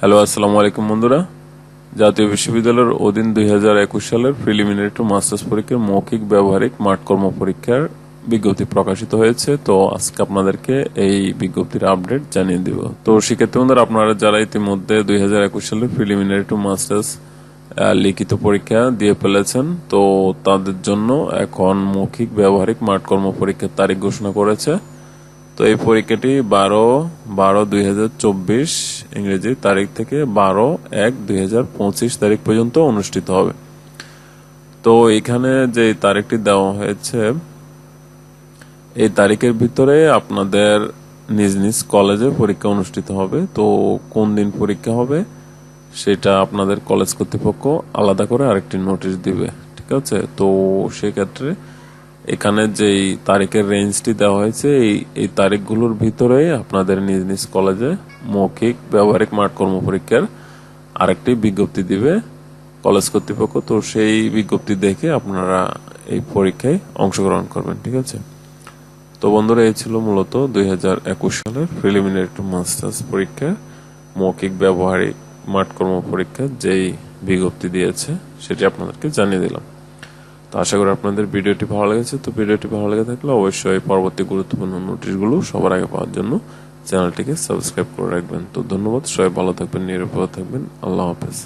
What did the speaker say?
Hello, আসসালামু আলাইকুম বন্ধুরা। জাতীয় বিশ্ববিদ্যালয়ের অধীন দুই হাজার একুশ সালের প্রিলিমিনারি টু মাস্টার্স পরীক্ষার মৌখিক ব্যবহারিক মাঠ কর্ম পরীক্ষার বিজ্ঞপ্তি প্রকাশিত হয়েছে। তো আজকে আপনাদেরকে এই বিজ্ঞপ্তির আপডেট জানিয়ে দিব। তো শিক্ষার্থী বন্ধুরা, আপনারা যারা ইতিমধ্যে দুই হাজার একুশ সালের প্রিলিমিনারি টু মাস্টার্স লিখিত পরীক্ষা দিয়ে ফেলেছেন, তো তাদের জন্য এখন মৌখিক ব্যবহারিক মাঠ কর্ম পরীক্ষার তারিখ ঘোষণা করেছে। তো এই পরীক্ষাটি বারো বারো দুই ইংরেজি তারিখ থেকে বারো এক দুই তারিখ পর্যন্ত অনুষ্ঠিত হবে। তো এখানে যে তারিখটি দেওয়া হয়েছে, এই তারিখের ভিতরে আপনাদের নিজ নিজ কলেজে পরীক্ষা অনুষ্ঠিত হবে। তো কোন দিন পরীক্ষা হবে সেটা আপনাদের কলেজ কর্তৃপক্ষ আলাদা করে আরেকটি নোটিশ দিবে, ঠিক আছে? তো সেক্ষেত্রে এখানে যেই তারিখের রেঞ্জটি দেওয়া হয়েছে, এই এই তারিখগুলোর ভিতরে আপনাদের নিজ নিজ কলেজে মৌখিক, ব্যবহারিক মাঠ কর্ম পরীক্ষার আরেকটি বিজ্ঞপ্তি দিবে কলেজ কর্তৃপক্ষ। তো সেই বিজ্ঞপ্তি দেখে আপনারা এই পরীক্ষায় অংশগ্রহণ করবেন, ঠিক আছে? তো বন্ধুরা, এই ছিল মূলত দুই হাজার একুশ সালের প্রিলিমিনারি টু মাস্টার্স পরীক্ষা, মৌখিক, ব্যবহারিক মাঠ কর্ম পরীক্ষা যেই বিজ্ঞপ্তি দিয়েছে, সেটি আপনাদেরকে জানিয়ে দিলাম। তো আশা করি আপনাদের ভিডিওটি ভালো লেগেছে। তো ভিডিওটি ভালো লেগে থাকলে অবশ্যই পরবর্তী গুরুত্বপূর্ণ নোটিশগুলো সবার আগে পাওয়ার জন্য চ্যানেলটিকে সাবস্ক্রাইব করে রাখবেন। তো ধন্যবাদ, সবাই ভালো থাকবেন, নিরাপদ থাকবেন। আল্লাহ হাফেজ।